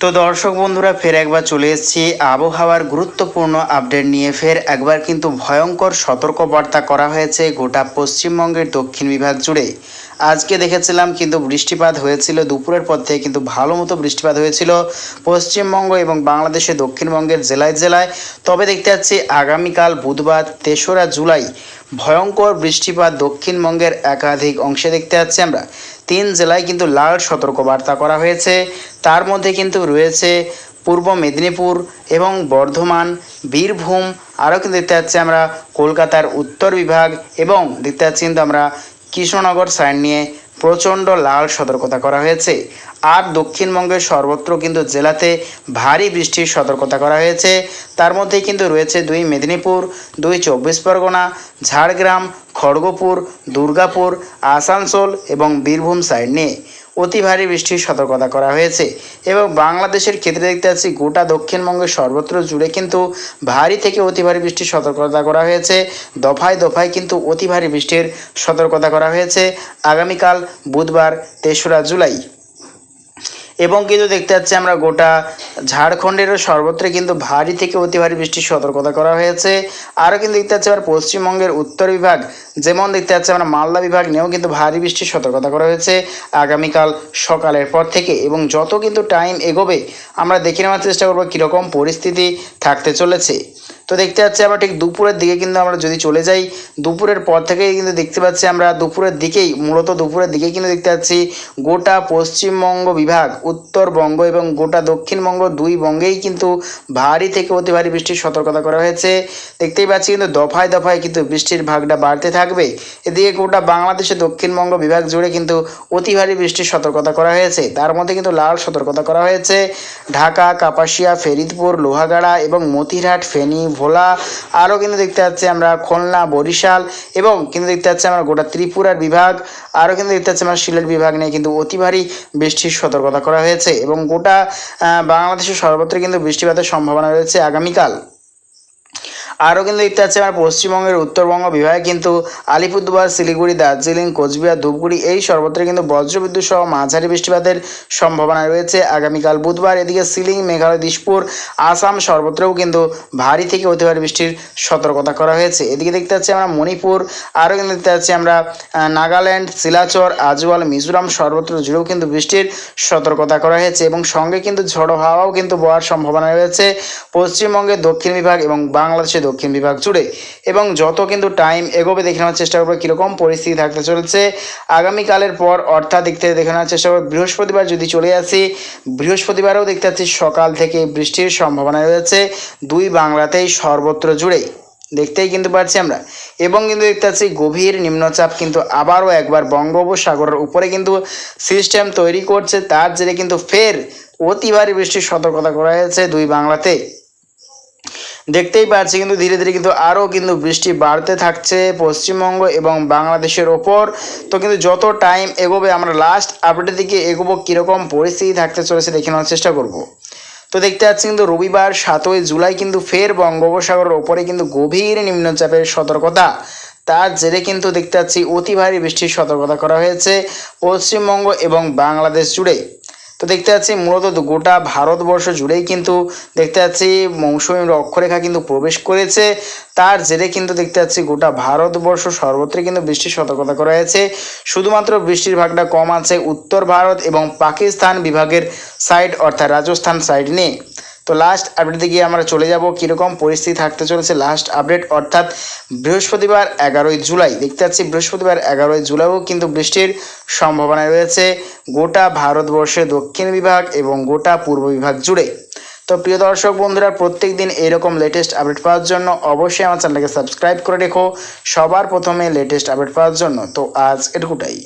তো দর্শক বন্ধুরা, ফের একবার চলে এসেছি আবহাওয়ার গুরুত্বপূর্ণ আপডেট নিয়ে। ফের একবার কিন্তু ভয়ঙ্কর সতর্কবার্তা করা হয়েছে গোটা পশ্চিমবঙ্গের দক্ষিণ বিভাগ জুড়ে। আজকে দেখেছিলাম কিন্তু বৃষ্টিপাত হয়েছিল, দুপুরের পর থেকে কিন্তু ভালো মতো বৃষ্টিপাত হয়েছিল পশ্চিমবঙ্গ এবং বাংলাদেশের দক্ষিণবঙ্গের জেলায় জেলায়। তবে দেখতে পাচ্ছি আগামীকাল বুধবার, তেসরা জুলাই ভয়ঙ্কর বৃষ্টিপাত দক্ষিণবঙ্গের একাধিক অংশে দেখতে পাচ্ছি আমরা। তিন জেলায় কিন্তু লাল সতর্কবার্তা করা হয়েছে। তার মধ্যে কিন্তু রয়েছে পূর্ব মেদিনীপুর এবং বর্ধমান, বীরভূম, আরও কিন্তু দেখতে পাচ্ছি আমরা কলকাতার উত্তর বিভাগ এবং দেখতে পাচ্ছি কিন্তু আমরা কৃষ্ণনগর সাইড নিয়ে প্রচণ্ড লাল সতর্কতা করা হয়েছে। আর দক্ষিণবঙ্গের সর্বত্র কিন্তু জেলাতে ভারী বৃষ্টির সতর্কতা করা হয়েছে। তার মধ্যে কিন্তু রয়েছে দুই মেদিনীপুর, দুই চব্বিশ পরগনা, ঝাড়গ্রাম, খড়গপুর, দুর্গাপুর, আসানসোল এবং বীরভূম সাইড নিয়ে। অতি ভারী বৃষ্টির সতর্কতা করা হয়েছে। এবং বাংলাদেশের ক্ষেত্রে দেখতে পাচ্ছি গোটা দক্ষিণবঙ্গে সর্বত্র জুড়ে কিন্তু ভারী থেকে অতি ভারী বৃষ্টির সতর্কতা করা হয়েছে। দফায় দফায় কিন্তু অতি ভারী বৃষ্টির সতর্কতা করা হয়েছে। আগামীকাল বুধবার, তেসরা জুলাই। এবং কিন্তু দেখতে পাচ্ছি আমরা গোটা ঝাড়খণ্ডেরও সর্বত্র কিন্তু ভারী থেকে অতি ভারী বৃষ্টির সতর্কতা করা হয়েছে। আরও কিন্তু দেখতে পাচ্ছি আবার পশ্চিমবঙ্গের উত্তর বিভাগ, যেমন দেখতে পাচ্ছি আমরা মালদা বিভাগ নিয়েও কিন্তু ভারী বৃষ্টির সতর্কতা করা হয়েছে আগামীকাল সকালের পর থেকে এবং যত কিন্তু টাইম এগোবে, আমরা দেখে নেওয়ার চেষ্টা করব কীরকম পরিস্থিতি থাকতে চলেছে। তো দেখতে পাচ্ছি আমরা ঠিক দুপুরের দিকে কিন্তু আমরা যদি চলে যাই, দুপুরের পর থেকেই কিন্তু দেখতে পাচ্ছি আমরা দুপুরের দিকেই, মূলত দুপুরের দিকেই কিন্তু দেখতে পাচ্ছি গোটা পশ্চিমবঙ্গ বিভাগ উত্তরবঙ্গ এবং গোটা দক্ষিণবঙ্গ দুই বঙ্গেই কিন্তু ভারী থেকে অতি ভারী বৃষ্টির সতর্কতা করা হয়েছে। দেখতেই পাচ্ছি কিন্তু দফায় দফায় কিন্তু বৃষ্টির ভাগটা বাড়তে থাকবে। এদিকে গোটা বাংলাদেশে দক্ষিণবঙ্গ বিভাগ জুড়ে কিন্তু অতি ভারী বৃষ্টির সতর্কতা করা হয়েছে। তার মধ্যে কিন্তু লাল সতর্কতা করা হয়েছে। ঢাকা, কাপাসিয়া, ফেরিদপুর, লোহাগাড়া এবং মতিরহাট, ফেনী, ভোলা আরও কিন্তু দেখতে পাচ্ছি আমরা খুলনা, বরিশাল এবং কিন্তু দেখতে পাচ্ছি আমরা গোটা ত্রিপুরার বিভাগ। আরও কিন্তু দেখতে পাচ্ছি আমরা সিলেট বিভাগ নিয়ে কিন্তু অতি ভারী বৃষ্টির সতর্কতা করা হয়েছে এবং গোটা বাংলাদেশের সর্বত্র কিন্তু বৃষ্টিপাতের সম্ভাবনা রয়েছে আগামীকাল। আরও কিন্তু দেখতে পাচ্ছি আমার পশ্চিমবঙ্গের উত্তরবঙ্গ বিভাগে কিন্তু আলিপুরদুয়ার, শিলিগুড়ি, দার্জিলিং, কোচবিহার, ধূপগুড়ি এই সর্বত্র কিন্তু বজ্রবিদ্যুৎ সহ মাঝারি বৃষ্টিপাতের সম্ভাবনা রয়েছে। আগামীকাল বুধবার এদিকে সিলিং, মেঘালয় দিশপুর আসাম সর্বত্রও কিন্তু ভারী থেকে অতি ভারী বৃষ্টির সতর্কতা করা হয়েছে। এদিকে দেখতে পাচ্ছি আমরা মণিপুর, আরও কিন্তু দেখতে পাচ্ছি আমরা নাগাল্যান্ড, শিলাচর, আজওয়াল, মিজোরাম সর্বত্র জুড়েও কিন্তু বৃষ্টির সতর্কতা করা হয়েছে এবং সঙ্গে কিন্তু ঝড়ো হাওয়াও কিন্তু বওয়ার সম্ভাবনা রয়েছে। পশ্চিমবঙ্গের দক্ষিণ বিভাগ এবং বাংলাদেশের দক্ষিণ বিভাগ জুড়ে। এবং যত কিন্তু টাইম এগোবে, দেখে নেওয়ার চেষ্টা করব কীরকম পরিস্থিতি থাকতে চলেছে। আগামীকালের পর অর্থাৎ দেখতে, দেখে নেওয়ার চেষ্টা করব, বৃহস্পতিবার যদি চলে আসি, বৃহস্পতিবারেও দেখতে পাচ্ছি সকাল থেকে বৃষ্টির সম্ভাবনা রয়েছে। দুই বাংলাতেই সর্বত্র জুড়েই দেখতেই কিন্তু পাচ্ছি আমরা। এবং কিন্তু দেখতে পাচ্ছি গভীর নিম্নচাপ কিন্তু আবারও একবার বঙ্গোপসাগরের উপরে কিন্তু সিস্টেম তৈরি করছে। তার জেরে কিন্তু ফের অতি ভারী বৃষ্টির সতর্কতা করা হয়েছে দুই বাংলাতে। দেখতেই পাচ্ছি কিন্তু ধীরে ধীরে কিন্তু আরও কিন্তু বৃষ্টি বাড়তে থাকছে পশ্চিমবঙ্গ এবং বাংলাদেশের ওপর। তো কিন্তু যত টাইম এগোবে, আমরা লাস্ট আপডেটের দিকে এগোবো, কীরকম পরিস্থিতি থাকতে চলেছে দেখে নেওয়ার চেষ্টা করব। তো দেখতে পাচ্ছি কিন্তু রবিবার সাতই জুলাই কিন্তু ফের বঙ্গোপসাগরের ওপরে কিন্তু গভীর নিম্নচাপের সতর্কতা। তার জেরে কিন্তু দেখতে পাচ্ছি অতি ভারী বৃষ্টির সতর্কতা করা হয়েছে পশ্চিমবঙ্গ এবং বাংলাদেশ জুড়ে। তো দেখতে পাচ্ছি মূলত গোটা ভারতবর্ষ জুড়েই কিন্তু দেখতে পাচ্ছি মৌসুমী অক্ষরেখা কিন্তু প্রবেশ করেছে। তার জেরে কিন্তু দেখতে পাচ্ছি গোটা ভারতবর্ষ সর্বত্রই কিন্তু বৃষ্টির সতর্কতা করা হয়েছে শুধুমাত্র বৃষ্টির ভাগটা কম আছে উত্তর ভারত এবং পাকিস্তান বিভাগের সাইড অর্থাৎ রাজস্থান সাইড নিয়ে। তো লাস্ট আপডেটে গিয়ে আমরা চলে যাব। কীরকম পরিস্থিতি থাকতে চলেছে লাস্ট আপডেট অর্থাৎ বৃহস্পতিবার এগারোই জুলাই। দেখতে পাচ্ছি বৃহস্পতিবার এগারোই জুলাইও কিন্তু বৃষ্টির সম্ভাবনা রয়েছে। গোটা ভারতবর্ষের দক্ষিণ বিভাগ এবং গোটা পূর্ব বিভাগ জুড়ে। তো প্রিয় দর্শক বন্ধুরা প্রত্যেক দিন এরকম লেটেস্ট আপডেট পাওয়ার জন্য অবশ্যই আমার চ্যানেলটাকে সাবস্ক্রাইব করে রেখো। সবার প্রথমে লেটেস্ট আপডেট পাওয়ার জন্য। তো আজ এটুকুটাই।